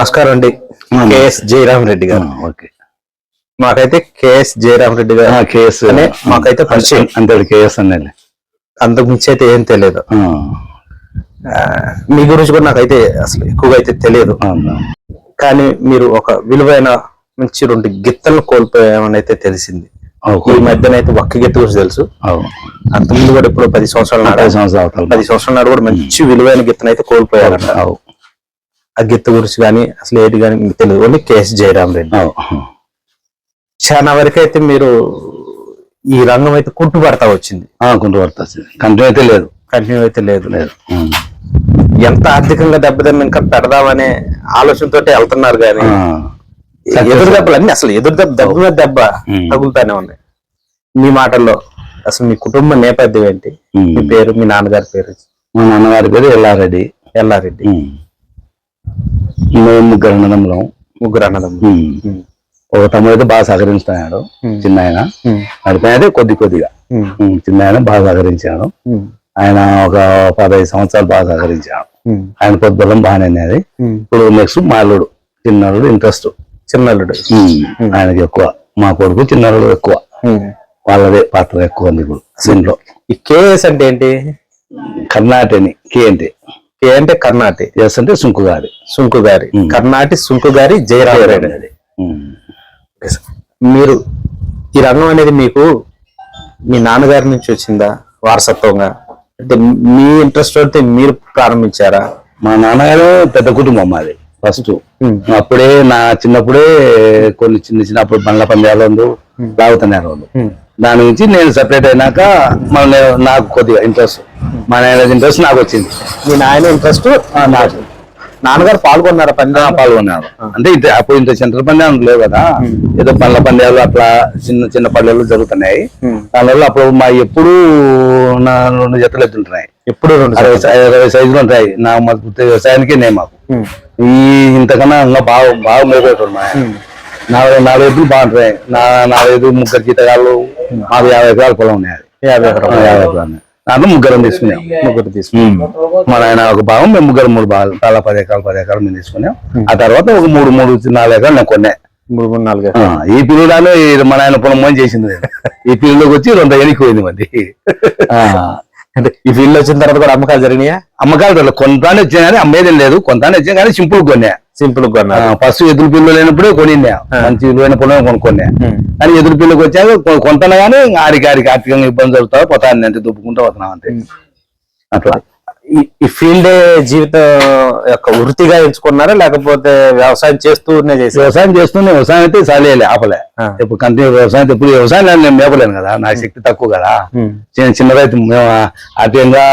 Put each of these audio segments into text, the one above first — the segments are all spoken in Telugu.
నమస్కారం అండి. కేఎస్ జయరామ్ రెడ్డి గారు. ఓకే. మాకైతే కేఎస్ జయరామ్ రెడ్డి గారు. కేఎస్ అనే మాకైతే పరిచయం. అంతే కేఎస్ అనేది అంతకు మించి అయితే ఏం తెలియదు. మీ గురించి కూడా నాకైతే అసలు ఎక్కువగా అయితే తెలియదు. కానీ మీరు ఒక విలువైన మంచి రెండు గిత్తలను కోల్పోయామని అయితే తెలిసింది. ఈ మధ్యన అయితే ఒక్క గిత్త గురించి తెలుసు. అంతకుముందు కూడా ఇప్పుడు పది సంవత్సరాల పది సంవత్సరాల నాడు కూడా మంచి విలువైన గిత్తను అయితే కోల్పోయారంట ఆ గిత్త గురించి కానీ అసలు ఏంటి కానీ మీకు తెలియదు. Only KS Jayaram Reddy. చాలా వరకు అయితే మీరు ఈ రంగం అయితే కుంటుపడతా వచ్చింది. కొంత పడుతుంది కంటిన్యూ అయితే లేదు. కంటిన్యూ అయితే లేదు. లేదు. ఎంత ఆర్థికంగా దెబ్బతిన్న ఇంకా పెడదామనే ఆలోచనతో వెళ్తున్నారు కానీ ఎదురు దెబ్బలు అన్ని అసలు ఎదురు దెబ్బ దెబ్బ మీద దెబ్బ. తగులుతానే ఉన్నాయి. మీ మాటల్లో అసలు మీ కుటుంబ నేపథ్యం ఏంటి. మీ పేరు మీ నాన్నగారి పేరు? మా నాన్నగారి పేరు ఎల్లారెడ్డి. ఎల్లారెడ్డి. మేము ముగ్గురు అన్నదమ్ములం. ముగ్గురు అన్నదమ్ములు. ఒక తమ్ముడు అయితే బాగా సహకరిస్తున్నాడు. చిన్న ఆయన ఉమ్. నడిపోయిన అయితే కొద్ది కొద్దిగా. చిన్న ఆయన బాగా సహకరించాడు. ఆయన ఒక పదహైదు సంవత్సరాలు బాగా సహకరించాడు. ఆయన పొద్దుబలం బాగానే ఉన్నది. ఉమ్. ఇప్పుడు నెక్స్ట్ మాలుడు చిన్నరుడు ఇంట్రెస్ట్. చిన్నల్లుడు ఆయనకి ఎక్కువ. మా కొడుకు చిన్నరుడు ఎక్కువ. వాళ్ళదే పాత్ర ఎక్కువ ఉంది ఇప్పుడు. దీంట్లో. ఈ కేఎస్ అంటే ఏంటి? కర్ణాటని. కే అంటే. కే అంటే కర్ణాటి ఎస్ అంటే సుంకు గారి సుంకు గారి ఉమ్. కర్ణాటి సుంకు గారి జయరామ్ రెడ్డి మీరు ఈ రంగం అనేది మీకు మీ నాన్నగారి నుంచి వచ్చిందా? వారసత్వంగా? అంటే మీ ఇంట్రెస్ట్ అయితే మీరు ప్రారంభించారా? మా నాన్నగారు పెద్ద కుటుంబం మాది ఫస్ట్. అప్పుడే నా చిన్నప్పుడే కొన్ని చిన్న చిన్న అప్పుడు బండ్ల పంద్యాలు ఉంది లాగుతున్నారు. దాని నుంచి నేను సెపరేట్ అయినాక మన నాకు కొద్దిగా ఇంట్రెస్ట్ మా నాయన ఇంట్రెస్ట్ నాకు వచ్చింది. మీ నాయన ఇంట్రెస్ట్ నాకు నాన్నగారు పాల్గొన్నారా పని ఆ, పాల్గొన్నాను అంటే ఇంత అప్పుడు ఇంత సెంటర్ పంద్యాలు లేవు కదా. ఏదో పండ్ల పంద్యాలు అట్లా చిన్న చిన్న పల్లెలు జరుగుతున్నాయి. దానివల్ల అప్పుడు మా ఎప్పుడు నా రెండు జతలు ఎత్తుంటున్నాయి ఎప్పుడు అరవై ఇరవై సైజులు ఉంటాయి. నా వ్యవసాయానికి నేను మాకు. ఈ ఇంతకన్నా ఇంకా బాగా బాగా మేపేటాడు మా. నాలుగు నాలుగు ఎద్దులు బాగుంటాయి. నాలుగు ఎద్దులు ముగ్గురు జీతగాళ్ళు మాకు యాభై ఎకరాల పొలం ఉన్నాయి. యాభై ఎకరాలు యాభై ఎకరాలు దాంట్లో ముగ్గురం తీసుకున్నాం ముగ్గురు తీసుకు మా నాయన ఒక భాగం మేము ముగ్గురు మూడు భాగాలు. చాలా పది ఎకరాలు పది ఎకరాలు మేము తీసుకున్నాం ఆ తర్వాత ఒక మూడు మూడు నాలుగు ఎకరాలు నేను కొన్నా. మూడు మూడు నాలుగు ఈ పిల్లడాను మన ఆయన పొలం మోని చేసింది. ఈ పిల్లలోకి వచ్చి రెండు ఎనికిపోయింది మంది అంటే ఈ ఫీల్డ్ వచ్చిన తర్వాత కూడా అమ్మకాలు జరిగినాయా? అమ్మకాలు. కొంతానే వచ్చాయి కానీ అమ్మేది లేదు. కొంతానే వచ్చాయి కానీ సింపుల్ కొన్నా. సింపుల్ ఫస్ట్ ఎదురు పిల్లలు లేనప్పుడే కొనిన్నా మంచి విలువైన పొలం కొనుక్కున్నా. కానీ ఎదురు పిల్లకి వచ్చాక కొ- కొంతనా కానీ ఆడికి ఆడికి ఆర్థికంగా ఇబ్బంది జరుగుతా పోతాను అంతే దుప్పుకుంటూ పోతున్నాం అంతే. అట్లా. ఈ- ఫీల్డ్ జీవితం యొక్క వృత్తిగా ఎంచుకున్నారా? లేకపోతే వ్యవసాయం చేస్తూనే చేసారా వ్యవసాయం చేస్తూనే వ్యవసాయం అయితే చాలేలే ఆపలే. ఇప్పుడు కంటిన్యూ వ్యవసాయం ఇప్పుడు వ్యవసాయం నేను మేపలేను కదా నా శక్తి తక్కువ కదా. చిన్న చిన్న రైతు మేము ఆర్థికంగా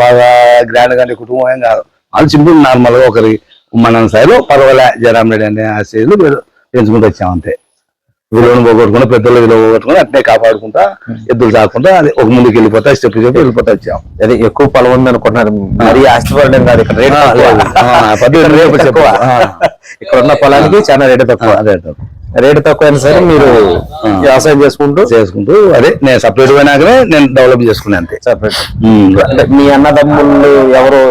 బాగా గ్రాండ్గా కుటుంబం ఏం కాదు. వాళ్ళు సింపుల్ నార్మల్గా ఒకరి మన స్థాయిలో పర్వాలే జయరామ్ రెడ్డి అనే ఆ స్టేజ్లో పెంచుకుంటూ వచ్చాం అంతే. విలువను పోగొట్టుకుని పెద్దలు విలువ పోగొట్టుకుని అట్నే కాపాడుకుంటా ఎద్దులు కాకుండా అది ఒక ముందుకు వెళ్ళిపోతా స్టెప్ స్టెప్ వెళ్ళిపోతా వచ్చాం. అదే ఎక్కువ పొలం ఉంది అనుకున్నారు మరీ ఆస్తిపడడం కాదు ఇక్కడ రేట్ రేటు రేపు తక్కువ. చెప్పు. ఇక్కడ ఉన్న పొలానికి చాలా రేటు తక్కువ. అదే రేటు తక్కువ. అయినా సరే మీరు వ్యవసాయం చేసుకుంటూ చేసుకుంటూ అదే నేను సపరేట్ పోయినాకనే నేను డెవలప్ చేసుకునే అంతే. అంటే మీ అన్నదమ్ముళ్ళు ఎవరు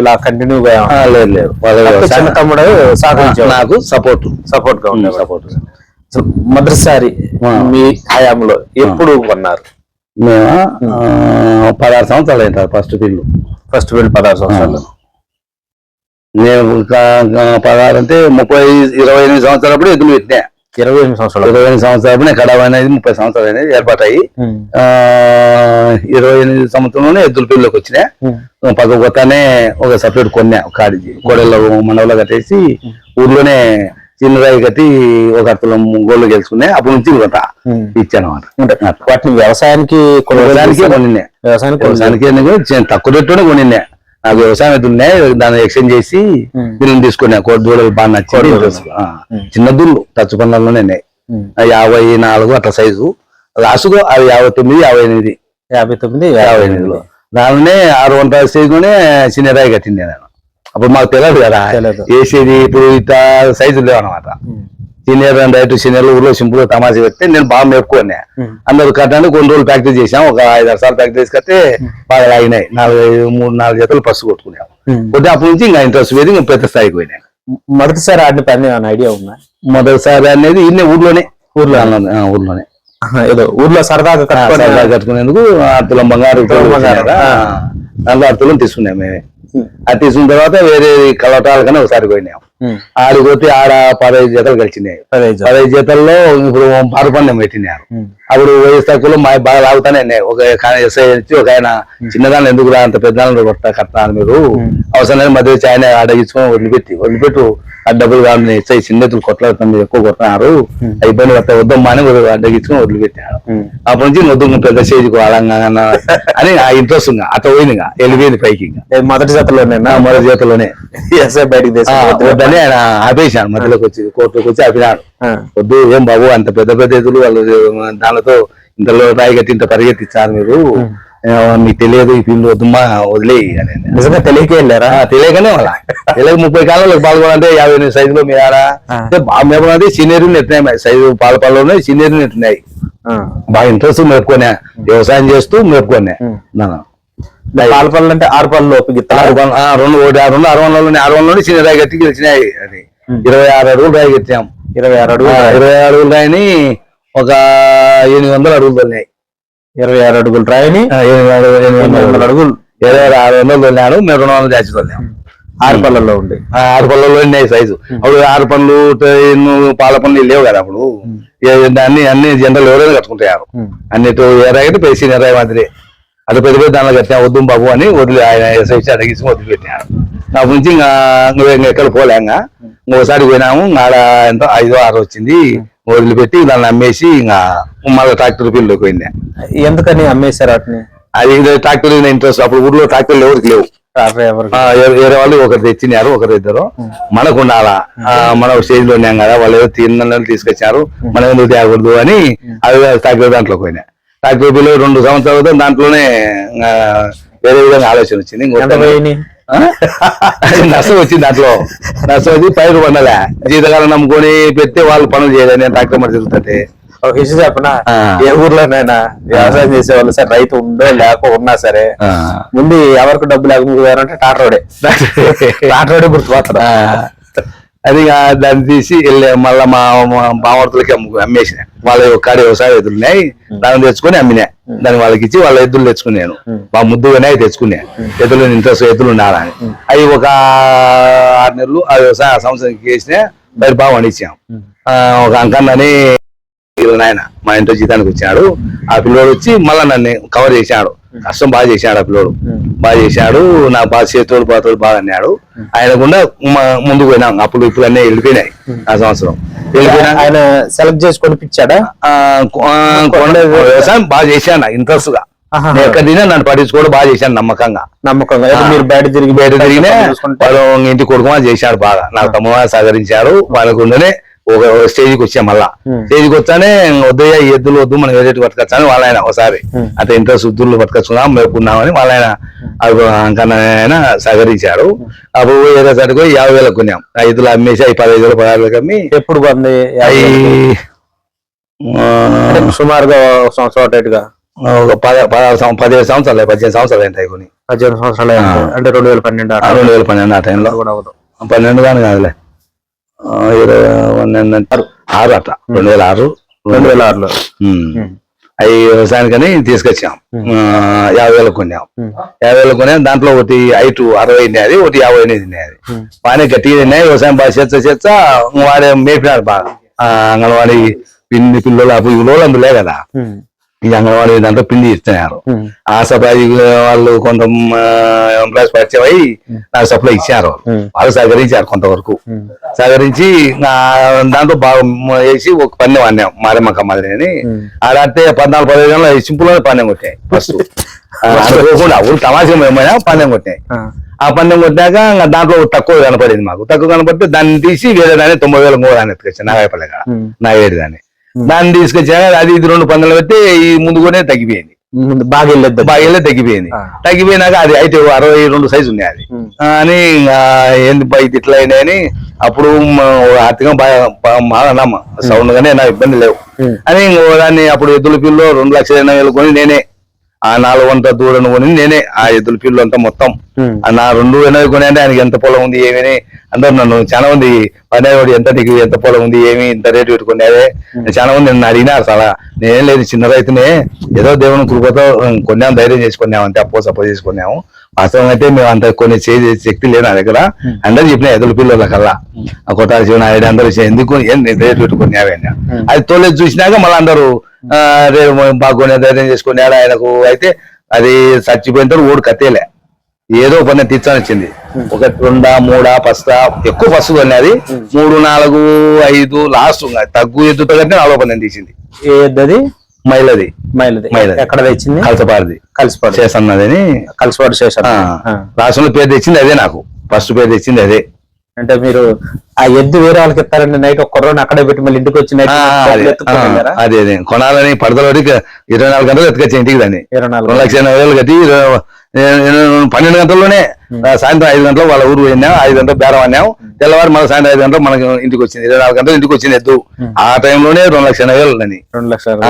ఇలా కంటిన్యూగా లేదు లేదు. చిన్న తమ్ముడు నాకు సపోర్ట్ సపోర్ట్గా ఉండేవారు సపోర్ట్ మొదటిసారి. మీ హయాంలో ఎప్పుడు కొన్నారు మేము పదహారు సంవత్సరాలు అయింటారు ఫస్ట్ పిల్లు ఫస్ట్ వీళ్ళు పదహారు సంవత్సరాలు. నేను పదహారు అంటే ముప్పై ఇరవై ఎనిమిది సంవత్సరాలప్పుడు ఎద్దులు పెట్టినా. ఇరవై ఎనిమిది సంవత్సరాలు. ఇరవై ఎనిమిది సంవత్సరాలప్పుడు నేను కడవ అనేది ముప్పై సంవత్సరాలు అనేది ఏర్పాటాయి ఇరవై ఎనిమిది సంవత్సరంలోనే ఎద్దుల పిల్లలకు వచ్చినా ఉమ్. పక్క కొత్తనే ఒక సపరేట్ కొన్నా ఒక కాడికి. కోడెల్లో మండలంలో కట్టేసి ఊర్లోనే చిన్న రాయి కట్టి ఒక అర్థం గోళ్ళు గెలుచుకున్నా అప్పటి నుంచి కొత్త. ఇచ్చాను వాటిని వ్యవసాయానికి కొనుగోలు వ్యవసాయానికి చేస్తారా? కొనిన్నా. వ్యవసాయానికి చిన్న తక్కువ రేట్లోనే కొనిన్నా. నాకు వ్యవసాయం అయితే ఉన్నాయి దాన్ని ఎక్స్చేంజ్ చేసి. పిల్లలు తీసుకున్నా కోడి దూడలు బాగా నచ్చింది. చిన్న దుళ్ళు టచ్ పనులలోనే యాభై నాలుగు అట్లా సైజు లాస్ట్ అవి యాభై తొమ్మిది యాభై ఎనిమిది. యాభై తొమ్మిది యాభై ఎనిమిదిలో. దానిలోనే ఆరు వందల స్టేజ్లోనే చిన్న రాయి కట్టింది నేను. అప్పుడు మాకు తెలియదు కదా. వేసేది ఇప్పుడు ఇట్లా సైజు లేవు అనమాట. సీనియర్ అండ్ రైట్ సీనియర్ ఊర్లో సింపుల్గా తమాషా పెడితే నేను బాగా ఉమ్. అందరూ కట్టడానికి కొన్ని రోజులు ప్రాక్టీస్ చేసాం ఒక ఐదు ఆరు సార్లు ప్రాక్టీస్ కడితే బాగా లాగినాయి. నాలుగు మూడు నాలుగు జతలు పసు కొట్టుకున్నాం ఉమ్. కొద్దిగా అప్పటి నుంచి ఇంకా ఇంట్రెస్ట్ పోయింది ఇంకా పెద్ద స్థాయికి పోయినాయి. మొదటిసారి ఆడిన పని ఐడియా ఉందా? మొదటిసారి అనేది ఇన్నే ఊర్లోనే. ఊర్లో ఊర్లోనే. ఏదో ఊర్లో సరదాగా ఆ, కట్టుకొని సరదా కట్టుకునేందుకు అర్థులం బంగారు దాంట్లో అర్థులం తీసుకున్నాం మేమే. అది తీసుకున్న తర్వాత వేరే కలవటాలకనే ఒకసారి పోయినాం. ఆడిపోతే ఆడ పదహైదు జతలు కలిసినాయి. పదహైదు జతలు. పదహైదు జతల్లో ఇప్పుడు పారపందెం పెట్టినారు. అప్పుడు వయసు తక్కువలో మా బాగా లాగుతానే ఒక ఎస్ఐ వచ్చి ఒక ఆయన చిన్నదాన్ని ఎందుకు రా అంత పెద్ద కొట్ట కట్టాలి మీరు అవసరం మధ్య ఆయన ఆడ ఇచ్చుకొని వదిలిపెట్టి వదిలిపెట్టు. ఆ డబ్బులు కానీ ఎస్ఐ చిన్నతులు కొట్లాడుతుంది ఎక్కువ కొట్టినారు. ఆ ఇబ్బంది పడతా వద్దమ్మా అని వదిలి- అడ్డ ఇచ్చుకొని వదిలిపెట్టాడు. అప్పటి నుంచి వద్దు పెద్ద స్టేజ్కి వాళ్ళంగా అని ఆ ఇంట్రెస్ట్ అట్లా పోయింది వెళ్ళిపోయింది పైకి మొదటి జతలోనేనా ఆ మొదటి చేతిలోనే ఎస్ఐ బయటికి వద్దని ఆయన ఆపేశాడు మధ్యలోకి వచ్చి కోర్టులోకి వచ్చి ఆపినాడు. వద్దు ఏం బాబు అంత పెద్ద పెద్ద ఎదురు వాళ్ళు దానితో ఇంతలో రాయి కట్టి ఇంత పరిగెత్తించారు మీరు. మీకు తెలియదు ఈ పిల్లలు వద్దుమా వదిలేయి అని. నిజంగా తెలియకే వెళ్ళారా? తెలియకనే వాళ్ళ. తెలియక ముప్పై కాలంలో పాల్గొనంటే యాభై ఎనిమిది సైజులో మీ ఆడ. ఆ. అంటే బాగా మేపనంటే సీనియర్లు నెట్టినాయి సైజు పాల పాలలో సీనియర్లు నెట్టినాయి. బాగా ఇంట్రెస్ట్ మేపుకోనే వ్యవసాయం చేస్తూ మేపుకోనే నాన్న. పాలపల్లి అంటే ఆరు పళ్ళు ఆరు రెండు ఒకటి ఆ రెండు ఆరు వందలు ఆరు వందలు చిన్న రాయి కట్టి గెలిచినాయి. అది ఇరవై ఆరు అడుగులు రాయి కట్టాం ఇరవై ఆరు అడుగులు ఇరవై అడుగులు రాయిని ఒక ఎనిమిది వందల అడుగులు తొలినాయి. ఇరవై ఆరు అడుగులు రాయని ఎనిమిది వందల అడుగులు. ఇరవై ఆరు ఆరు వందలు తొలినాడు మేము రెండు వందలు దాచి తొలినాం. ఆరు పళ్ళల్లో ఉండి. ఆ, ఆరు పళ్ళలో ఉన్నాయి సైజు. అప్పుడు ఆరు పళ్ళు పాల పళ్ళు లేవు కదా అప్పుడు. అన్ని అన్ని జనరల్ ఎవరైనా కట్టుకుంటారు. అన్నిటి ఎర్రగట్టి పేసి ఎర్ర మాదిరి. అది పెద్ద పెద్ద దానిలో కట్టినా వద్దు బాబు అని వదిలి ఆయన ఎస్ఐసి అడిగించి వదిలిపెట్టినాడు అప్పటి నుంచి ఇంకా ఎక్కడ పోలే ఇంకా ఇంకోసారి పోయినాము ఆడ ఎంత ఐదో ఆరు వచ్చింది. వదిలిపెట్టి దాన్ని అమ్మేసి ఇంకా మళ్ళీ ట్రాక్టర్ ఫీల్డ్లోకి పోయింది. ఎందుకని అమ్మేశారు వాటిని? అది ట్రాక్టర్ ఇంట్రెస్ట్ అప్పుడు ఊర్లో ట్రాక్టర్లు ఎవరికి లేవు. వేరే వాళ్ళు ఒకరు తెచ్చినారు ఒకరు ఇద్దరు. మనకు ఉండాలా? మనం స్టేజ్లో ఉన్నాం కదా వాళ్ళు ఏదో తిన్న తీసుకొచ్చారు మనం ఎందుకు తేకూడదు అని అది ట్రాక్టర్ దాంట్లోకి పోయినా ట్రాక్టర్ బిల్లు రెండు సంవత్సరాల క్రితం దాంట్లోనే వేరే విధంగా ఆలోచన వచ్చింది. నష్టం వచ్చింది దాంట్లో. నష్టం వచ్చి పైరు పండలే జీతకాలం నమ్ముకొని పెడితే వాళ్ళు పనులు చేయలేదు నేను ట్రాక్టర్ మరి తిరుగుతుంటే ఒక విషయం చెప్పనా. ఏ ఊర్లోనైనా వ్యవసాయం చేసే వాళ్ళు సరే రైతు ఉండో లేక ఉన్నా సరే. ముందు ఎవరికి డబ్బు లేకపోయారంటే టాటర్ రోడే టాటర్ రోడే గుర్తుపోతారు అది దాన్ని తీసి వెళ్ళి మళ్ళా మా మా బామర్తులకి అమ్ము అమ్మేసిన. వాళ్ళ కాడ వ్యవసాయ ఎద్దులు ఉన్నాయి దాన్ని తెచ్చుకొని అమ్మినా. దాన్ని వాళ్ళకి ఇచ్చి వాళ్ళ ఎద్దులు తెచ్చుకున్నాను మా ముద్దుగానే తెచ్చుకున్నా. ఎద్దులు ఇంట్రెస్ట్ ఎద్దులు ఉండాలని అవి ఒక ఆరు నెలలు ఆ వ్యవసాయ ఆ సంవత్సరానికి వేసిన మరి బాగా వండించాం. ఒక అంకన్నని నాయన మా ఇంట్లో జీతానికి వచ్చాడు ఆ పిల్లోడు వచ్చి మళ్ళా నన్ను కవర్ చేశాడు. కష్టం బాగా చేశాడు ఆ పిల్లోడు. బాగా చేశాడు నాకు బాగా చేతోడు పాతోడు బాగా అన్నాడు. ఆయన కూడా ముందుకు పోయినాం. అప్పుడు ఇప్పుడు అన్నీ వెళ్ళిపోయినాయి ఆ సంవత్సరం. వెళ్ళిపోయినా ఆయన సెలెక్ట్ చేసి కొనిపించాడా కొండ వ్యవసాయం బాగా చేశాను ఇంట్రెస్ట్గా. ఆహా. నేను ఎక్కడ తిన్నా నన్ను పట్టించుకోవడం బాగా చేశాను నమ్మకంగా. నమ్మకంగా. మీరు బయట తిరిగి బయట తిరిగినే ఇంటి కొడుకు చేశాడు బాగా. నాకు తమ్ముడు సహకరించాడు. వాళ్ళకు ఉండనే ఒక స్టేజ్కి వచ్చాం మళ్ళా. స్టేజ్కి వచ్చానే వద్దయ్య ఈ ఎద్దులు వద్దు మనం వేరేటి పట్టుకొచ్చాను వాళ్ళ ఆయన ఒకసారి. అంత ఇంట్రెస్ట్ ఉద్దులు పట్టుకొచ్చుకున్నాం మేపుకున్నామని వాళ్ళ ఆయన ఆయన సహకరించాడు అప్పుడు వేరే సరికి యాభై వేలకు కొన్నాం. ఆ ఎద్దులు అమ్మేసి అవి పదహైదు వేలు పదహారు వేలకు అమ్మి ఎప్పుడు అంటే సుమారుగా ఒక సంవత్సరం ఒక పద పదహారు పదిహేడు సంవత్సరాలు పద్దెనిమిది సంవత్సరాలు ఏంటాయి కొని పద్దెనిమిది సంవత్సరాలు. అంటే రెండు వేల పన్నెండు రెండు వేల పన్నెండు ఆ టైంలో. పన్నెండు కానీ కాదులే. ఇరవై పన్నెండు అంటే ఆరు అట్లా. రెండు వేల ఆరు. రెండు వేల ఆరులో అవి వ్యవసాయానికని తీసుకొచ్చాం. యాభై వేలకు కొన్నాం. యాభై వేలకు కొన్నాం దాంట్లో ఒకటి ఐటు అరవై తినేది ఒకటి యాభై ఎనిమిది తినేది. బాగానే గట్టిగా తిన్నాయి. వ్యవసాయం బాగా చేచ్చ చేచ్చ వాడే మేపినాడు బాగా. అంగన్వాడీ పిండి పిల్లలు అప్పుడు ఈ రోజులు అందులే కదా. ఈ అంగన్వాడీ దాంట్లో పిండి ఇస్తున్నారు. ఆ సప్లై వాళ్ళు కొంత ఎంప్లాయీస్ పరిచయం అయ్యి నాకు సప్లై ఇచ్చారు. వాళ్ళు సహకరించారు కొంతవరకు. సహకరించి నా దాంట్లో బాగా వేసి ఒక పన్నెం అన్నాం మారేమక్క మాదిరి అని. ఆడాడితే పద్నాలుగు పదిహేను గంటల సింపుల్గా పన్నెం కొట్టాయి ఫస్ట్. అనుకోకుండా ఊరు తమాషా ఏమైనా పన్నెం కొట్టాయి ఆ. పన్నెం కొట్టాక ఇంకా దాంట్లో తక్కువ కనపడింది మాకు. తక్కువ కనపడితే దాన్ని తీసి వేరే దాన్ని తొంభై వేల మూడు దాన్ని ఎత్తుకొచ్చాను. ఉమ్. నాగేడు దాన్ని. దాన్ని తీసుకొచ్చాక అది ఇది రెండు పందెలు పెట్టి ఈ ముందుగానే తగ్గిపోయింది. బాగా వెళ్ళొద్దు బాగా వెళ్ళి తగ్గిపోయింది. తగ్గిపోయినాక అది అయితే అరవై రెండు సైజు ఉన్నాయి అది. అని ఏంది ఇది ఇట్లా అయినాయని అప్పుడు ఆర్థికంగా బాగా అన్నామ సౌండ్ గానే నా ఇబ్బంది లేవు. అని ఇంకో దాన్ని అప్పుడు ఎద్దుల పిల్లు రెండు లక్షల ఎనభై వేలు కొని నేనే ఆ నాలుగు వంట దూడను కొని నేనే ఆ ఎద్దుల పిల్లు అంతా మొత్తం. నా రెండు ఎనభై కొని అంటే ఆయనకి ఎంత పొలం ఉంది ఏమని? అందరు నన్ను చాలా మంది పనేవాడు ఎంత నీకు ఎంత పొలం ఉంది ఏమి ఇంత రేటు పెట్టుకునేదే చాలా మంది నన్ను అడిగినారు చాలా. నేనేం లేదు చిన్న రైతునే ఏదో దేవుని కృపతో కొన్నాం ధైర్యం చేసి కొన్నాం అంతే అప్పో సపో చేసుకున్నాము. వాస్తవం అయితే మేము అంత కొన్ని చేసే శక్తి లేదు నా దగ్గర. అందరూ చెప్పిన ఎదురు పిల్లల కల్లా. ఆ కొట్టాల శివన ఆయన అందరూ ఎందుకు ఏం నేను రేటు పెట్టుకున్నావే అని. అది తోలేదు చూసినాక మళ్ళీ అందరూ రేపు బాగునే ధైర్యం చేసుకున్నాడు ఆయనకు అయితే అది చచ్చిపోయిన తర్వాత ఊడు కత్తేలే. ఏదో పని తీర్చని వచ్చింది. ఒక రెండా మూడా పస్తా ఎక్కువ పస్తు కొన్నది మూడు నాలుగు ఐదు లాస్ట్ తగ్గు ఎద్దుతో కంటే నాలుగు పని తీసింది. ఏదది మైలది. మైలది. మైలది. ఎక్కడ తెచ్చింది? కలసపారిది కలిసిపాడు. చేసన్నదని. కలిసిపాడు చేశారు. రాష్ట్రంలో పేరు తెచ్చింది అదే నాకు. ఫస్ట్ పేరు తెచ్చింది అదే. అంటే మీరు ఆ ఎద్దు వేరే వాళ్ళకి ఇస్తారండి నైట్ ఒక కుర్రోని అక్కడే పెట్టి మళ్ళీ ఇంటికి వచ్చి నైట్ అదే. అదే కొనాలని పడదలోకి ఇరవై నాలుగు గంటలు ఎత్తుకొచ్చి ఇంటికి దాన్ని. ఇరవై నాలుగు రెండు లక్షల ఎనభై వేలు కట్టి పన్నెండు గంటల్లోనే సాయంత్రం ఐదు గంటలకు వాళ్ళ ఊరు వెళ్ళాం ఐదు గంటలకు బేరం అన్నాం. తెల్లవారు మళ్ళీ సాయంత్రం ఐదు గంటలకు మనకి ఇంటికి వచ్చింది. ఇరవై నాలుగు గంటలు ఇంటికి వచ్చింది ఎద్దు. ఆ టైంలోనే రెండు లక్షల ఎనభై వేలు అని రెండు లక్షలు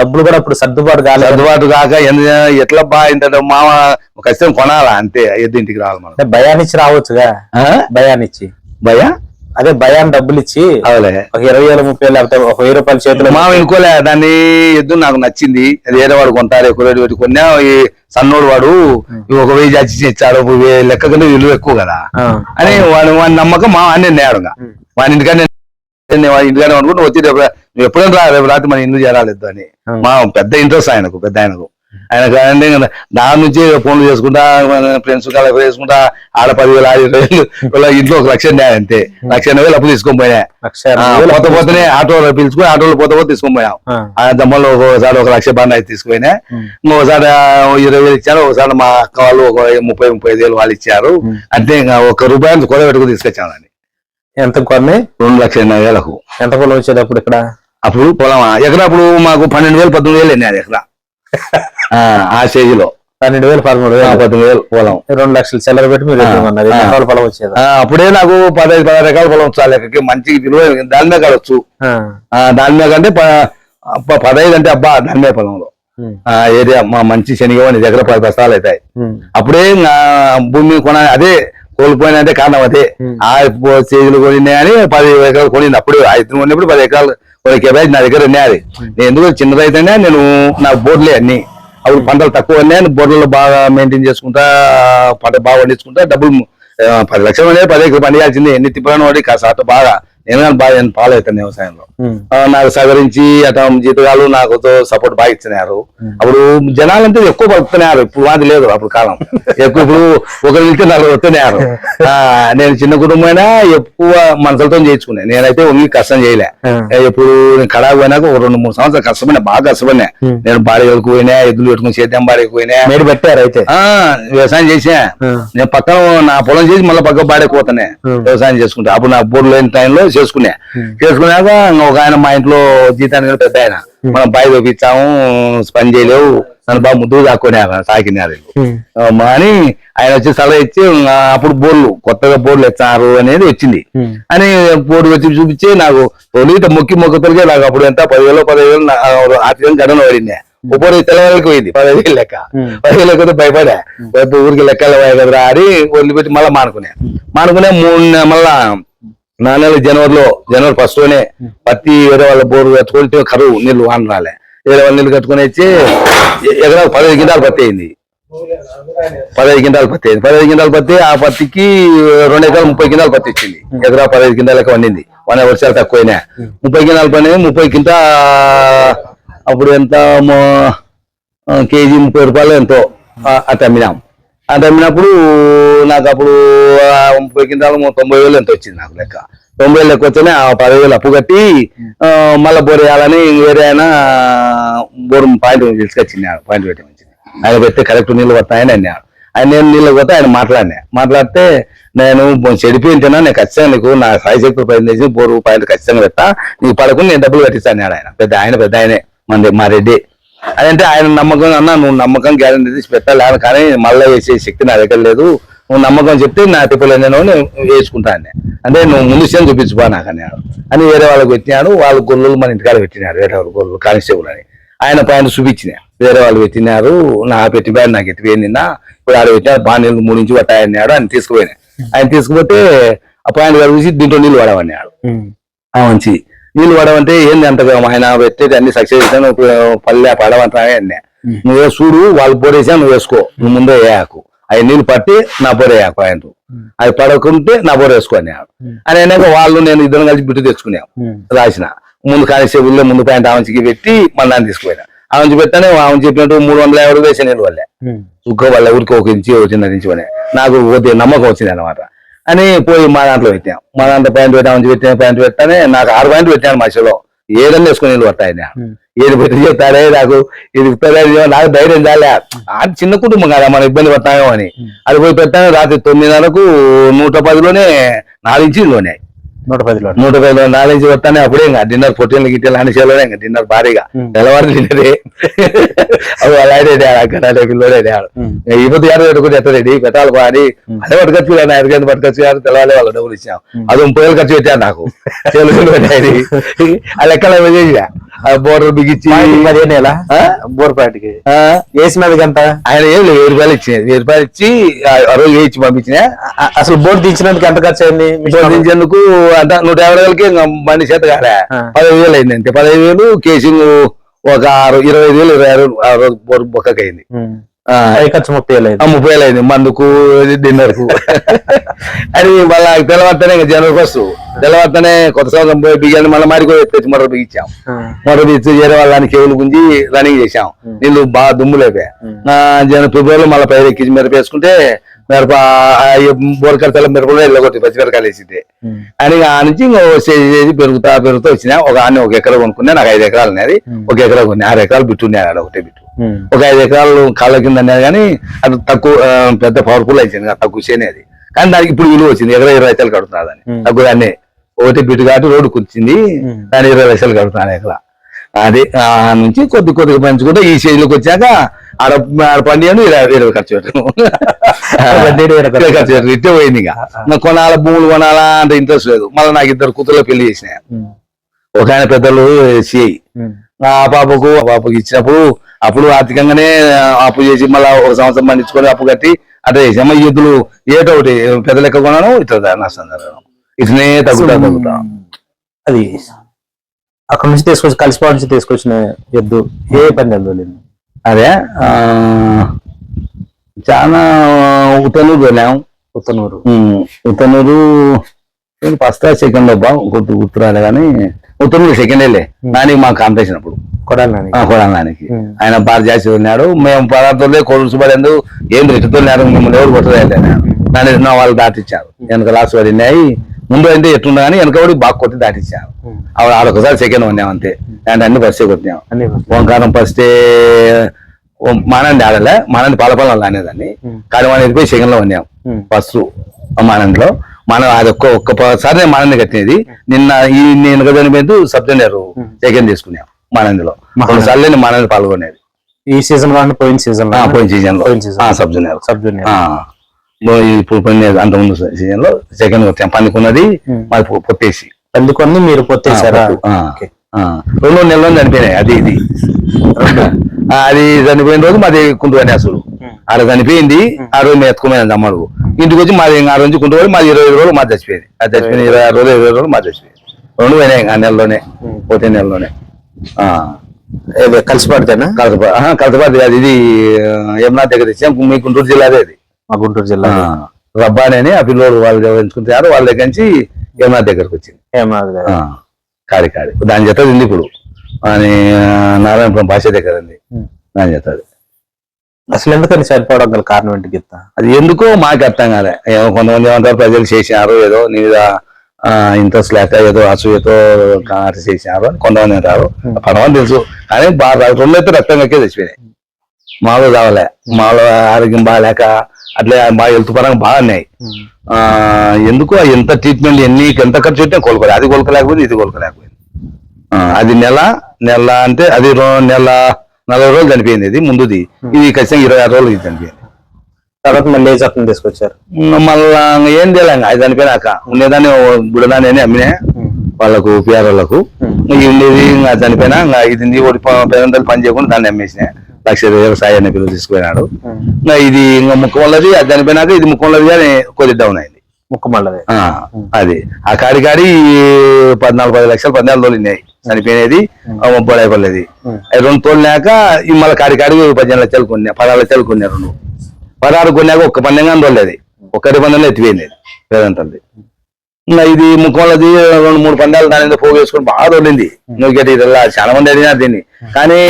డబ్బులు కూడా అప్పుడు సర్దుబాటు కాలేదు. సర్దుబాటు కాక ఎట్లా బా ఇంత మామ ఖచ్చితంగా కొనాలా అంతే ఎద్దు ఇంటికి రావాలి మనం. అంటే భయాన్నిచ్చి రావచ్చుగా? ఆ? భయాన్నిచ్చి భయ్యా అదే భయాన్ని డబ్బులు ఇచ్చి అవలే. ఒక ఇరవై వేల ముప్పై వేలు లేకపోతే ఒక వెయ్యి రూపాయల చేతిలో మా అనుకోలే దాన్ని ఎద్దు నాకు నచ్చింది. అది వేరే వాడు కొంటారు ఎక్కువ రేటు పెట్టి కొన్నా ఈ సన్నోడు వాడు ఒక వెయ్యి చచ్చి ఇచ్చాడు లెక్క కన్నా విలువ ఎక్కువ కదా. అని వాడి వాడి నమ్మకం మా అన్ని నేడు వాడి ఇంటికానే నేను వాడి ఇంటికానే అనుకుంటూ వచ్చి రేపు నువ్వు ఎప్పుడైనా రా రేపు రాత్రి మన ఇల్లు చేరాలేదు అని. మా పెద్ద ఇంట్రెస్ట్ ఆయనకు పెద్ద ఆయనకు. ఆయన అంటే ఇంకా దాని నుంచి ఫోన్లు చేసుకుంటా ఫ్రెండ్స్ కల చేసుకుంటా ఆడ పదివేలు ఆరు వేలు ఇలా ఇంట్లో ఒక లక్ష అంతే. లక్ష ఎనభై వేలు అప్పు తీసుకొని పోయినా. లక్ష పోతే పోతేనే ఆటో పిలుచుకుని ఆటోలో పోతే పోతే తీసుకొని పోయాం ఆ. ఆ దమ్మలో ఒకసారి ఒక లక్ష బండ అయితే తీసుకుపోయినా. ఆ, ఇరవై వేలు ఇచ్చారు ఒకసారి మా అక్క వాళ్ళు ఒక ముప్పై ముప్పై ఐదు వేలు వాళ్ళు ఇచ్చారు. అంతే ఇంకా ఒక రూపాయలు కొడ పెట్టుకుని తీసుకొచ్చామని ఎంత కొన్ని రెండు లక్షల ఎనభై వేలకు. ఎంత పొలం వచ్చేది అప్పుడు ఇక్కడ? అప్పుడు పొలం ఎకరా అప్పుడు మాకు పన్నెండు వేలు పద్దెనిమిది వేలు ఎన్ని ఎకరా. ఆ, ఆ స్టేజ్లో. పన్నెండు వేలు పదమూడు వేలు పద్దెనిమిది వేలు పొలం. రెండు లక్షలు చిల్లర పెట్టి మీరు. ఎకరాల పొలం వచ్చేది? అప్పుడే నాకు పదహైదు పదహారు రకాల పొలం వచ్చా లెక్కకి మంచి విలువ దాని మీద. ఆ, దాని మీద కంటే పదహైదు అంటే అబ్బా దాని మీద పొలంలో. ఏరియా మా మంచి శనిగవని దగ్గర పది బస్తాలు అవుతాయి. అప్పుడే నా భూమి కొన అదే కోల్పోయినంటే కారణం అదే. ఆ చేతులు కొనినాయి అని పది ఎకరాలు కొనింది. అప్పుడు ఐదు కొన్నప్పుడు పది ఎకరాలు కెపాసిటీ నా దగ్గర ఉన్నాయి నేను ఎందుకు చిన్న రైతైనా నేను నాకు బోర్లే అన్ని. అప్పుడు పంటలు తక్కువ ఉన్నాయి బోర్లలో బాగా మెయింటైన్ చేసుకుంటా పంట బాగా పండించుకుంటా డబ్బులు పది లక్షలు అనేది పది ఎకరాలు పండించాల్సింది. ఎన్ని తిప్పలను వాడి కాస్త బాగా. నేను కానీ బాగా నేను ఫాలో అవుతాను వ్యవసాయంలో నాకు సహకరించి అటు జీతగాలు నాకు సపోర్ట్ బాగా ఇచ్చినారు. అప్పుడు జనాలంటే ఎక్కువ పలుకుతున్నారు ఇప్పుడు అది లేదు అప్పుడు కాలం. ఎక్కువ ఇప్పుడు ఒకరు వెళ్తే నలుగురు వస్తున్నారు. నేను చిన్న కుటుంబమైనా ఎక్కువ మనసులతో చేయించుకున్నాను. నేనైతే ఒంగి కష్టం చేయలే. ఇప్పుడు నేను కడాకు పోయినాక ఒక రెండు మూడు సంవత్సరాలు కష్టపడినా బాగా కష్టపడినా. నేను బాడీలకు పోయినా ఎద్దులు పెట్టుకుని సేద్యం బాడీకి పోయినా. మేడి పెట్టారు అయితే? వ్యవసాయం చేసా. నేను పక్కన నా పొలం చేసి మళ్ళీ పక్క బాడీకి పోతానే. వ్యవసాయం చేసుకుంటా. అప్పుడు నా బోర్డు లేని టైంలో చేసుకునే. చేసుకున్నాక ఇంకా ఒక ఆయన మా ఇంట్లో జీతానికి పెద్ద ఆయన. మనం బాయ్ చూపించాము పని చేయలేవు నన్ను బాగా ముద్దుగా దాక్కున్నారు సాకినారు అని ఆయన. వచ్చి సలహా ఇచ్చి అప్పుడు బోర్లు కొత్తగా బోర్లు ఎత్తారు అనేది వచ్చింది. అని బోర్డు వచ్చి చూపించి నాకు తొలిత మొక్కి మొక్కతలకే నాకు అప్పుడు ఎంత? పదివేలు పదివేలు ఆర్థికంగా గడన పడింది. ఒక్కొరి తెల్లవారికి పోయింది పదివేలు లెక్క. Hmm. పదివేలు లెక్క భయపడా. ఊరికి లెక్కలు పోయా కదరా అని వదిలిపెట్టి మళ్ళీ మానుకునే. మానుకునే మూడు మళ్ళా నా నెల జనవరిలో జనవరి ఫస్ట్లోనే పత్తి వేరే వాళ్ళ బోరు కట్టుకుంటే కరువు నీళ్ళు వాన రాలే వేరే వాళ్ళ నీళ్ళు కట్టుకుని వచ్చి ఎకరా పదహైదు గింటాలు పత్తి అయింది. పదహైదు గింటాలు పత్తి అయింది. పదహైదు గింటాలు పత్తి ఆ పత్తికి రెండు ఎకరాలు ముప్పై గింటాలు పత్తి ఇచ్చింది. ఎకరా పదహైదు గింటాలకు వండింది. వన వర్షాలు తక్కువైనా. ముప్పై గింటాలు పని ముప్పై కింట అప్పుడు ఎంత కేజీ ముప్పై రూపాయలు ఎంతో ఆ, అట్ట అమ్మినాం. అట్ట అమ్మినప్పుడు నాకు అప్పుడు ముప్పై కింటాలు తొంభై వేలు ఎంత వచ్చింది నాకు లెక్క. తొంభై వేలు ఎక్కువ వస్తేనే ఆ పదివేలు అప్పు కట్టి మళ్ళీ మళ్ళా బోర్ వేయాలని వేరే ఆయన బోర్ పాయింట్ తీసుకొచ్చింది పాయింట్ పెట్టి ఆయన పెడితే కరెక్ట్ నీళ్ళు వస్తాయని అన్నాడు. ఆయన నేను నీళ్ళు పోతే ఆయన మాట్లాడినా. మాట్లాడితే నేను చెడిపోయింటేనా నేను ఖచ్చితంగా నీకు నా సాయశక్తులు ప్రయత్నం చేసి బోరు పాయింట్ ఖచ్చితంగా పెట్టా నీకు పడకుండా నేను డబ్బులు కట్టిస్తాను ఆయన. పెద్ద ఆయన పెద్ద ఆయనే మన మా రెడ్డి. అదంటే ఆయన నమ్మకం అన్నా నువ్వు నమ్మకం గ్యారెంటీ తీసి పెట్టాలి. కానీ మళ్ళీ వేసే శక్తి నా దగ్గర లేదు. నువ్వు నమ్మకం చెప్తే నా తిప్పలు నేను వేసుకుంటాను అంటే నువ్వు ముందు చూపించుకో నాకు అన్నాడు అని వేరే వాళ్ళకి పెట్టినాడు వాళ్ళు గొల్లు మన ఇంటికాడ పెట్టినాడు వేరే వాళ్ళు గొల్లు కానిస్టేబుల్ అని. ఆయన పైన చూపించిన. వేరే వాళ్ళు పెట్టినారు నా పెట్టి ప్యాంట్ నాకు ఎత్తిపోయింది నిన్న. ఇప్పుడు ఆడ పెట్టినారు బాగా నీళ్ళు మూడు ఇంచు పట్టాయన్నాడు ఆయన తీసుకుపోయినా. ఆయన తీసుకుపోతే ఆ పాయింట్ గారు చూసి దీంట్లో నీళ్ళు పడవన్నాడు. ఆ మంచి. నీళ్ళు పడవంటే ఏంది అంతగా ఆయన పెట్టేది అన్ని సక్సెస్ పల్లె పడవంటానే అన్నా. నువ్వే చూడు వాళ్ళు పోరేసా నువ్వు వేసుకో. నువ్వు ముందే వేయకు. అవి నీళ్ళు పట్టి నా బోరే వేయకు ఆయన అది పడకుంటే నా బోర వేసుకో అన్నాడు అని అయినాక వాళ్ళు నేను ఇద్దరం కలిసి బిట్టు తెచ్చుకున్నాం రాసిన. ముందు కానిస్టేబుల్లో ముందు పాయింట్ ఆవంచికి పెట్టి మళ్ళీ దాన్ని తీసుకుపోయినా. ఆవంచి పెట్టానే ఆమె చెప్పినట్టు మూడు వందల యాభై వేసే నీళ్ళు వల్లే. చుక్క వాళ్ళ ఊరికి ఒక ఇంచి వచ్చింది నుంచి నాకు కొద్దిగా నమ్మకం వచ్చింది అనమాట అని పోయి మా దాంట్లో పెట్టాం. మా దాంట్లో ప్యాంట్ పెట్టామని పెట్టాను ప్యాంట్ పెట్టానే నాకు ఆరు ప్యాంట్లు పెట్టాను మధ్యలో ఏదన్నా వేసుకుని నీళ్ళు పడతాయి ఏది పెట్టి చెప్తారే నాకు? ఇది నాకు ధైర్యం చాలే. అది చిన్న కుటుంబం కదా మనం ఇబ్బంది పడతామేమో అని. అది పోయి పెట్టాను రాత్రి తొమ్మిదిన్నరకు నూట పదిలోనే నాలుగు ఇంచుల్లోనే నూట పదిలో నూట పదిలో నాలుగు వస్తానే అప్పుడే ఇంకా డిన్నర్ పొట్టేళ్ళు గిట్టెలు అన్ని చేలోనే ఇంకా డిన్నర్ భారీగా. తెల్లవారు తిన్నదే అవి అలా అక్కడ పిల్లలే ఈ పొద్దు ఏడు పెట్టుకుని ఎత్తలేడి పెట్టాలి బాడి. అదే పట్టుకొచ్చు కానీ ఎరగని పట్టుకొచ్చు కానీ తెలవాలి వాళ్ళ డబ్బులు ఇచ్చాం అది ముప్పై వేలు ఖర్చు పెట్టాను నాకు. చేలు పెట్టాయి లెక్కలు ఏమో చేసినా. బోర్డర్ బిగించి పదిహేను ఎలా ఆ? బోర్పాటికి ఆ, వేసి మీదకి ఎంత? ఆయన ఏం లేదు వెయ్యి రూపాయలు ఇచ్చినాయి వెయ్యి రూపాయలు ఇచ్చి ఆ రోజు వేయించి పంపించిన. అసలు బోర్డు దించినందుకు ఎంత ఖర్చు అయింది? బోధించేందుకు అంత నూట యాభై వేలకి బండి చేత కాలే. పదహైదు వేలు అయింది అంతే. పదహైదు వేలు కేసింగ్ ఒక ఆరు ఇరవై ఐదు వేలు ఇరవై ఆరు ఆ రోజు బొ- బొక్కకి అయింది ఉమ్. ఆ, పై ఖర్చు ముప్పై వేలు అయింది. ముప్పై వేలు అయింది. మందుకు డిన్నర్కు అది మళ్ళా తెల్లవారితేనే ఇంకా జనవరి ఫస్ట్ తెల్లవారితేనే కొత్త సంవత్సరం పోయి బియ్యాన్ని మళ్ళీ మరి కూడా ఎత్తెచ్చి మరో బిగించాం. మరో బిగించి వేరే వాళ్ళని కేవులు గుంజి రన్నింగ్ చేసాం నీళ్ళు బాగా దుమ్ము లేపే జన ఫిబ్రవరిలో మళ్ళీ పైరు ఎక్కించి మిరప వేసుకుంటే మిరప మిరపలో వెళ్ళగొట్టి పచ్చిమిరకాయలు వేసింది. అని ఆ నుంచి చేసి పెరుగుతా పెరుగుతూ వచ్చినా ఒక ఆన్ని ఒక ఎకరా కొనుక్కున్నా నాకు ఐదు ఎకరాలు ఉన్నది ఒక ఎకరా కొన్ని ఆరు ఎకరాలు బిట్టు ఉన్నాయి ఆడ ఒకటే బిట్టు. ఒక ఐదు ఎకరాలు కాళ్ళ కింద అనేది కానీ అది తక్కువ పెద్ద పవర్ఫుల్ అయిపోయింది కదా తక్కువ అది కానీ దానికి ఇప్పుడు విలువ వచ్చింది ఎకరా ఇరవై లక్షలు కడుతున్నారు దాన్ని. తక్కువ దాన్ని ఒకటి బిట్టు కాబట్టి రోడ్డు కూర్చింది ఉమ్. దాని ఇరవై లక్షలు కడుతున్నాను ఎకరా అది ఆ నుంచి కొద్ది కొద్దిగా పెంచుకుంటే ఈ స్టేజ్లోకి వచ్చాక ఆడ ఆడ పండియను ఇరవై ఇరవై ఖర్చు ఇరవై ఖర్చు పెట్టను ఇట్టే పోయింది ఇంకా. కొనాల భూములు కొనాలా అంటే ఇంట్రెస్ట్ లేదు. మళ్ళీ నాకు ఇద్దరు కూతుర్లో పెళ్ళి చేసిన. ఒక ఆయన పెద్దలు సిఐ. ఆ పాపకు ఆ పాపకు ఇచ్చినప్పుడు అప్పుడు ఆర్థికంగానే అప్పు చేసి మళ్ళీ ఒక సంవత్సరం పండించుకొని అప్పు కట్టి అట్లా చేసి అమ్మ ఈ ఎద్దులు ఏటో ఒకటి పెద్ద లెక్క కొన్నాను ఇట్లా నష్టం జరగడం ఇట్లనే తగ్గుతా తగ్గుతా. అది అక్కడ నుంచి తీసుకొచ్చి కలిసిపోవడం నుంచి తీసుకొచ్చిన ఎద్దు ఏ పందెంలో లేదు. అదే ఆ, చాలా ఉత్తనూరు వెళ్ళాం. Puttanur um, Uttanur first second అబ్బా గుర్తు గుర్తురాలే కానీ ఉత్తనూరు సెకండ్ వెళ్ళే నానికి మా కాంపిటీషన్ అప్పుడు. కొడాలని కొడాలనానికి. ఆయన బాగా చేసి ఉన్నాడు. మేము పదార్థంలో కొడుకు సుబడేందు ఏం రెట్టుతున్నాడు మిమ్మల్ని ఎవరు కొట్టలేదు నన్ను నా వాళ్ళు దాటిచ్చారు. వెనక లాస్ట్ పడినాయి ముందు అయితే ఎట్లున్నా కానీ వెనక కూడా బాగా కొట్టి ఉమ్. ఆవిడ ఆడొకసారి సెకండ్ ఉన్నాం అంతే. అంటే అన్ని ఫస్టే కొట్టినాం. ఓంకారం ఫస్టే మానంది ఆడలే మానంది పాలపాల అనేదాన్ని ఉమ్. కానీ మనం ఎదిపోయి సెకండ్లో ఉన్నాం. ఫస్ట్ మానందిలో మనం అది ఒక్క ఒక్కసారి నేను మానంది కట్టినది. నిన్న ఈ నేను కదా చనిపోయింది సబ్ జూనియర్ సెకండ్ తీసుకున్నాం మానందిలో రెండు సార్లు నేను మానంది పాల్గొనేది. ఈ సీజన్లో పోయిన సీజన్ పోయిన సీజన్లో. సబ్ జూనియర్ సబ్ జూనియర్ ఇప్పుడు అంత ముందు సీజన్లో సెకండ్ వచ్చాం పందుకున్నది. మాది పొ- పొట్టేసి అందుకొని మీరు పొత్తేసారా. రెండు నెలలు చనిపోయినాయి. అది ఇది. అది చనిపోయిన రోజు మాది కుంటువని అసలు. ఆడ చనిపోయింది. ఆ రోజు మేము ఎత్తుకుపోయింది అమ్మడు ఇంటికి వచ్చి మాది ఆ రోజు కుంటుకొని మాది ఇరవై రోజులు మాది చచ్చిపోయింది. అది చచ్చిపోయింది ఇరవై ఆరు రోజులు ఇరవై రోజులు మాది చచ్చిపోయింది. రెండు పోయినాయి ఆ నెలలోనే. పోతే నెలలోనే. ఆ. ఏది కలిసి పడితేనా కలప కలపది అది ఇది యమునా దగ్గర తెచ్చాం. మీ గుంటూరు జిల్లాదే అది. మా గుంటూరు జిల్లా రబ్బాని అని ఆ పిల్లోడు వాళ్ళు ఎంచుకుంటారు వాళ్ళ దగ్గర నుంచి యమునా దగ్గరకు వచ్చింది. ఆ, కాడి కాడి. దాని చేత ఉంది ఇప్పుడు. అని నారాయణపురం భాష దగ్గర ఉంది. దాని చేత అది. అసలు ఎందుకని చనిపోవడం గల కారణం ఏంటి గీత అది ఎందుకో మాకు అర్థం కాలే. ఏమో కొంతమంది ఏమంటారు ప్రజలు చేసినారు ఏదో నీ మీద ఇంట్రెస్ట్ లేక ఏదో అసూయతో కారు చేసినారు అని కొంతమంది అంటారు. పడవని తెలుసు. కానీ బాగా రెండు అయితే రక్తం ఎక్కే చచ్చిపోయినాయి. మాలో కావాలే. మాలో ఆరోగ్యం బాగాలేక అట్లే బాగా హెల్త్ పరంగా బాగున్నాయి ఆ ఎందుకు? ఎంత ట్రీట్మెంట్ ఎన్ని ఎంత ఖర్చు పెట్టినా కోలుకోలేదు. అది కోలుకోలేకపోయింది ఇది కోలుకోలేకపోయింది. అది నెల నెల అంటే అది నెల నలభై రోజులు చనిపోయింది ఇది ముందుది. ఇది ఖచ్చితంగా ఇరవై ఆరు రోజులు ఇది చనిపోయింది. తర్వాత మళ్ళీ జాతం తీసుకొచ్చారు? మళ్ళా ఏం తెలియదు అది చనిపోయినాక. ఉండేదాన్ని బుడదాన్ని అని అమ్మినా వాళ్ళకు పిఆర్ఓలకు ఉండేది ఇంకా చనిపోయినా ఇంకా ఇది పేదంతలు పని చేయకుండా దాన్ని అమ్మేసిన. లక్ష ఇరవై సాయి అనే పిల్లలు తీసుకుపోయినాడు ఇది ఇంకా ముక్కమల్లది అది చనిపోయినాక ఇది ముక్కమల్లది కానీ కొద్ది డౌన్ అయింది. ముక్కు మళ్ళది ఆ, అది. ఆ కాడి కాడి పద్నాలుగు పది లక్షలు పద్నాలుగు తోలినాయి చనిపోయినది ముప్పై అయిపోలేదు రెండు తోలినాక మళ్ళీ కాడి కాడి పద్దెనిమిది లక్షలు కొన్నా పదహారు లక్షలు కొన్నా రెండు. పదహారు కొన్నాక ఒక్క పందెంగా తోలేదు ఒక్కటి పందెంలో ఎత్తిపోయింది. పేదంతది ఇంకా ఇది ముఖంలోది రెండు మూడు పందాలు దాని పోగు వేసుకొని బాగా తోలింది. నువ్వు ఇలా చాలా మంది అడిగినారు దీన్ని. కానీ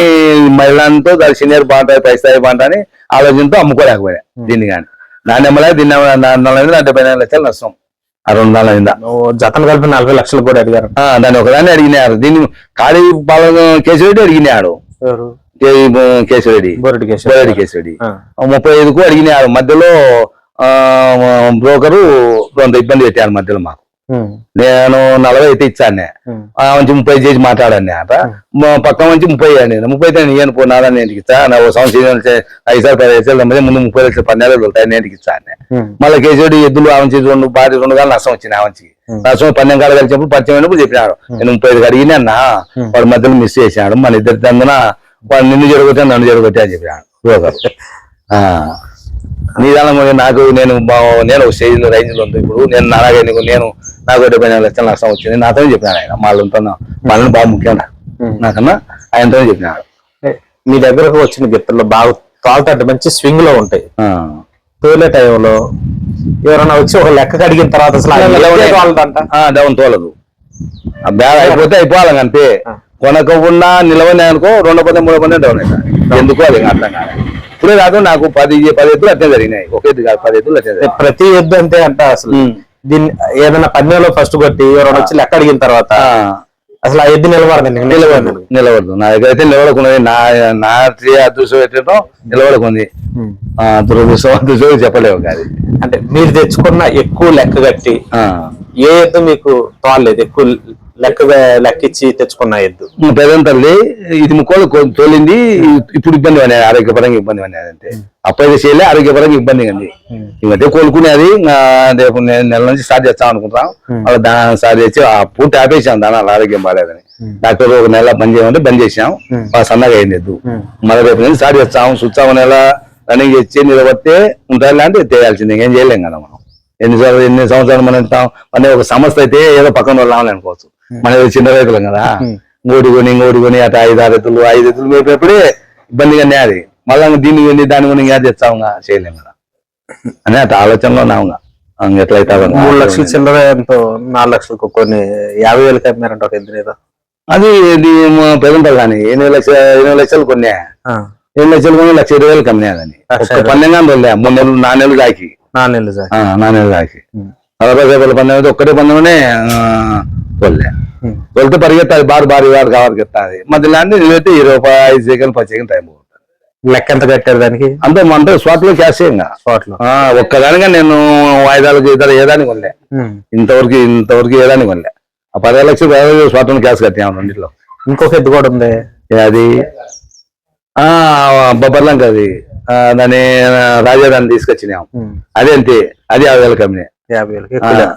మహిళలతో దాని సీనియర్ బాగుంటుంది పై స్థాయి బాగుంటుంది ఆలోచనతో అమ్ముకోలేకపోయా దీన్ని కానీ. దాన్ని అమ్మలే దీన్ని దాని నాలుగు డెబ్బై నాలుగు లక్షలు నష్టం. ఆ రెండు నాలుగు ఓ జతలు కలిపి నలభై లక్షలు కూడా అడిగారు. దాన్ని ఒకదాన్ని అడిగినారు. దీన్ని ఖాళీ పాలన కేశవరెడ్డి అడిగినాడు. కేశవరెడ్డి. బోరెడ్డి కేశవరెడ్డి. ముప్పై ఐదుకు అడిగినారు. మధ్యలో బ్రోకరు కొంత ఇబ్బంది పెట్టారు మధ్యలో మాకు. నేను నలభై అయితే ఇచ్చాను మంచి ముప్పై చేసి మాట్లాడాను అట పక్క మంచి ముప్పై నేను ముప్పై అయితే నేను ఇయ్యను పో నాదని నేను ఇచ్చా నా ఓ సంవత్సరం ఐదు సార్లు పది లక్షలు తొమ్మిది ముందు ముప్పై లక్షలు పన్నెండు వెళ్తాయి నేను ఇచ్చాను మళ్ళీ కేసీడి ఎద్దులు ఆవంచి రెండు భారీ రెండు కాలు నష్టం వచ్చింది ఆవంచి నష్టం పన్నెండు కాలు కలిసినప్పుడు పరిచయం అయినప్పుడు చెప్పినాడు. నేను ముప్పై ఐదు అడిగినా అన్న వాడు మధ్యలో మిస్ చేశాడు. మన ఇద్దరి తందున వాడు నిన్ను జరగొట్టా నన్ను జరగొట్టా అని చెప్పినాడు. బ్రోకర్ ఆ. నీ దాని నాకు నేను నేను స్టేజ్లో రైజ్లో ఉంది ఇప్పుడు నేను నీకు నేను నాకు డెబ్బై నాలుగు లక్షల నష్టం వచ్చింది. నాతో చెప్పినాడు ఆయన. వాళ్ళు ఉంటున్నా వాళ్ళని బాగా ముఖ్యం నాకు. నాకన్నా ఆయనతో చెప్పినాడు మీ దగ్గరకు వచ్చిన గిత్తలు బాగా తోలుతాంటే మంచి స్వింగ్లో ఉంటాయి. తోలే టైంలో ఎవరైనా వచ్చి ఒక లెక్క అడిగిన తర్వాత అసలు డౌన్ తోలదు. ఆ బ్యాగ్ అయిపోతే అయిపోవాలి అంతే కొనకుండా నిలవని అనుకో రెండో పదే మూడో పదే డౌన్ అవుతాయి ఎందుకు అది అర్థం కాదు ఇప్పుడే కాదు నాకు పది పది ఎత్తులు అట్లే జరిగినాయి. ఒక ఎత్తు కాదు పది ఎత్తులు అట్లే. ప్రతి ఎద్దు అంతే అంట అసలు. దీన్ని ఏదైనా పందెంలో ఫస్ట్ కొట్టి ఎవరైనా వచ్చి లెక్క అడిగిన తర్వాత అసలు ఆ ఎద్దు నిలబడదండి నిలవదు నిలవద్దు నా దగ్గర అయితే నిలవడకున్నది నా నా అదృష్టం పెట్టడం. ఆ, దురదృష్టం అదృష్టం చెప్పలేవు కాదు అంటే మీరు తెచ్చుకున్న ఎక్కువ లెక్క కట్టి. ఏ ఎద్దు మీకు తోలలేదు ఎక్కువ లెక్క లెక్కిచ్చి తెచ్చుకున్న ఎద్దు. తల్లి ఇది ముక్కోలు తోలింది ఇప్పుడు ఇబ్బంది పడినది ఆరోగ్యపరంగా ఇబ్బంది పడినది అంతే. అప్పైతే చేయలే ఆరోగ్యపరంగా ఇబ్బంది అండి మధ్య కోలుకునేది రేపు నెల నుంచి స్టార్ట్ చేస్తాం అనుకుంటాం అలా దాని స్టార్ట్ చేసి ఆ పూర్తి ఆపేసాం దాని ఆరోగ్యం బాగాలేదని. డాక్టర్ ఒక నెల బంద్ చేయమంటే బంద్ చేసాం సన్నగా అయింది ఎద్దు. మళ్ళీ రేపు నుంచి స్టార్ట్ చేస్తాం చూస్తాం నెల రన్నింగ్ చేసి నిలబడితే ఉంటాయి లాంటి తేయాల్సింది ఇంకేం చేయలేం కదా మనం. ఎన్నిసార్లు ఎన్ని సంవత్సరాలు మనం మన ఒక సమస్య అయితే ఏదో పక్కన వాళ్ళు అనుకోవచ్చు. మన చిన్న రైతులం కదా. ఇంకోటి కొని ఇంకోటి కొని అటు ఐదు ఆరు ఎత్తులు ఐదు ఎత్తులు మేపేప్పుడే ఇబ్బందిగానే అది మళ్ళీ దీన్ని కొని దాన్ని కొని ఇంకా తెచ్చాం ఇంకా చేయలేం కదా. అని అటు ఆలోచనలో. ఇంక. ఎట్లయితే. మూడు లక్షల చిల్లర ఎంతో నాలుగు లక్షలకు కొన్ని యాభై వేలకి అమ్మారంట ఒక ఏదో అది ఇది పెదంపల్లి కానీ ఎనిమిది లక్షల ఎనిమిది లక్షలు కొన్నా ఆ, ఎనిమిది లక్షలు కొని లక్ష ఇరవై వేలు దాన్ని? లక్ష ఒక్క పన్నెంగా తొలే మూడు నెలలు నాలుగు నెలలు దాకి. దాకి. ఉమ్. నలభై రూపాయల పందెం అయితే ఒక్కటే పందెమనే తొలే. తొలితే పరిగెత్తాది బారు బారు బారు కావాలి మధ్యలో అంటే నిలబెట్టి ఇరవై ఐదు సెకండ్ పది సెకండ్ టైం పోతుంది లెక్క ఎంత కట్టారు దానికి? అంతే అంటే స్పాట్లో క్యాష్ స్పాట్లో ఒక్కదానిగా నేను వాయిదాలకు ఇద్దరు ఏదానికి కొనలే. ఇంతవరకు ఇంతవరకు ఏదానికి కొనలే. ఆ పదిహేను లక్షలు పదిహేను స్పాట్లో క్యాష్ కట్టాము రెండిట్లో ఇంకొక ఎద్దు కూడా ఉంది. అది బొబ్బర్లంక అది. దాన్ని రాజా దాన్ని తీసుకొచ్చినాం. ఉమ్. అదే యాభై వేల కంపెనీ. యాభై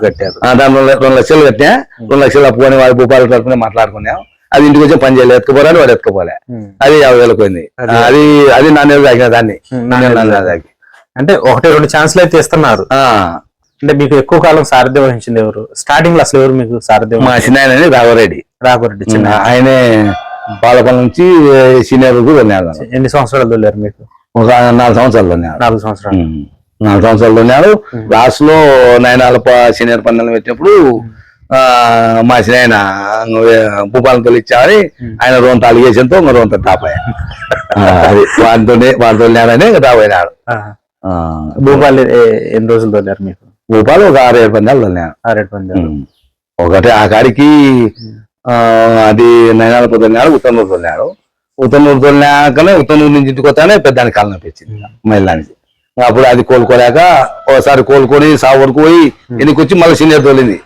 కట్టారు. దాని రెండు లక్షలు కట్టినా రెండు లక్షలు అప్పుకొని వాడి భూపాల తరఫున మాట్లాడుకున్నాం. అది ఇంటికి వచ్చి పని చేయలేదు ఎత్తుకుపోరాని వాడు ఎత్తుకుపోలే. అది యాభై వేలకు పోయింది. అది అది తాకిన దాన్ని. నాణ్యత నెల తాకి అంటే ఒకటి రెండు ఛాన్స్లు అయితే ఇస్తున్నారు. ఆ, అంటే మీకు ఎక్కువ కాలం సారథ్యం వహించింది ఎవరు? స్టార్టింగ్లో అసలు ఎవరు మీకు సారథ్యం మా చిన్న రాఘవరెడ్డి. రాఘవరెడ్డి చిన్న ఆయనే పాలపల్లి నుంచి సీనియర్ ఎన్ని సంవత్సరాలు దొల్లారు మీకు? ఒక నాలుగు సంవత్సరాలు ఉన్నాడు. నాలుగు సంవత్సరాలు. నాలుగు సంవత్సరాలు ఉన్నాడు. లాస్ట్లో నయనాల సీనియర్ పందెలు పెట్టినప్పుడు మా ఆయన భూపాలను తొలిచ్చామని ఆయన రోంత అలిగేషన్తో ఇంకా రోంత టాప్ అయ్యా ఆ, అది వాటితోనే వాటితో నేనని. ఆ, భూపాల్ ఏ- ఎన్ని రోజులు దొల్లారు మీకు? భూపాలు ఒక ఆరు ఏడు పందాలు తొలినాడు. ఆరేడు మంది ఒకటి ఆ కాడికి ఆ, అది నయనాల తొలినాడు ఉత్తనూరు తొలినాడు. ఉత్తనూరు తొలినాకనే ఉత్తనూరు నుంచి ఇంటికి వస్తానే పెద్దానికి కాలం నొప్పించింది మహిళానికి. అప్పుడు అది కోలుకోలేక ఒకసారి కోలుకొని సాగు వరకు పోయి ఎన్నికి వచ్చి మళ్ళీ సీనియర్ తోలింది.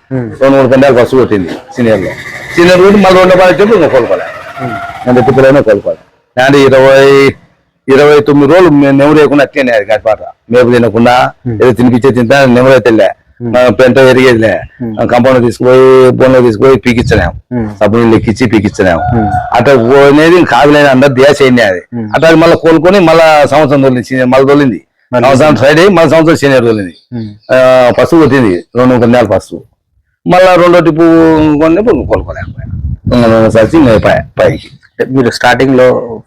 రెండు మూడు పందాలు ఫస్ట్ కొట్టింది సీనియర్లో సీనియర్ కొట్టి మళ్ళీ రెండో పని చెప్పి ఇంకా కోలుకోలే. నేను ఎత్తుకులోనే కోలుకోలే. అంటే ఇరవై ఇరవై తొమ్మిది రోజులు మేము నెమరు వేయకుండా అట్లనే అది గడిపాట మేపు తినకుండా ఏదో తినిపించే తింటా నెమరు అయితే పెంట ఎరిగేదిలే కంపౌండ్ తీసుకుపోయి బోన్లో తీసుకుపోయి పీకించలేము ఉమ్. సబ్బు నీళ్ళు ఎక్కించి పీకించలేము అట్లా పోనేది కాదులేని అందరు చేయండి అది. అట్లా మళ్ళీ కోలుకొని మళ్ళా సంవత్సరం తోలింది మళ్ళీ తోలింది. సంవత్సరం అయ్యి మళ్ళీ సంవత్సరం సీనియర్ తోలింది. పసుపు కొట్టింది రెండు మూడు నెలలు పసుపు. మళ్ళా రెండో టిప్పు కొన్నప్పుడు కోలుకోలేకపోయా సచ్చి పైకి. మీరు స్టార్టింగ్లో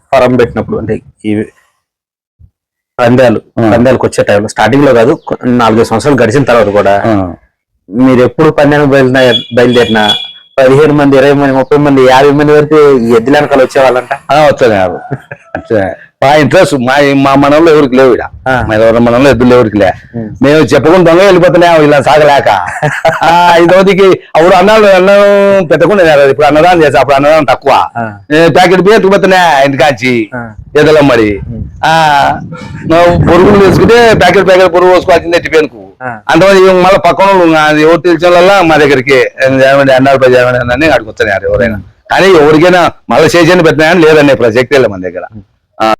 ఫారం పెట్టినప్పుడు అంటే పందాలు పందాలకు వచ్చే టైంలో స్టార్టింగ్లో కాదు నాలుగైదు సంవత్సరాలు గడిచిన తర్వాత కూడా. మీరు ఎప్పుడు పందానికి బయలుదేరిన బయలుదేరినా పదిహేను మంది ఇరవై మంది ముప్పై మంది యాభై మంది వరకు ఈ ఎద్దుల వెనకాల వచ్చేవాళ్ళంట? వచ్చారు వచ్చా మా ఇంట్రెస్ట్ మా మా మనలో ఎవరికి లేవు ఆ. మా మనలో ఎద్దులు ఎవరికి లే. మేము చెప్పుకుని దొంగ వెళ్ళిపోతున్నాం ఇలా సాగలేక. ఆ, ఐదవదికి అప్పుడు అన్నాలు అన్నం పెట్టకుండా. ఇప్పుడు అన్నదానం చేసా అప్పుడు అన్నదానం తక్కువ. ప్యాకెట్ బియ్యం ఎత్తుకుపోతున్నా ఇంటికాంచి. ఎదలం మరి ఆ పురుగులు తీసుకుంటే ప్యాకెట్ ప్యాకెట్ పురుగు పోసుకోవాల్సిందే టిఫిన్కు. అంతమంది మళ్ళీ పక్కన ఎవరు తెలిసిన మా దగ్గరికి అన్నారు పది అని అడిగి వస్తున్నారు ఎవరైనా. కానీ ఎవరికైనా మళ్ళీ చేసేది పెట్టినా లేదనే ప్రసక్తి మన దగ్గర.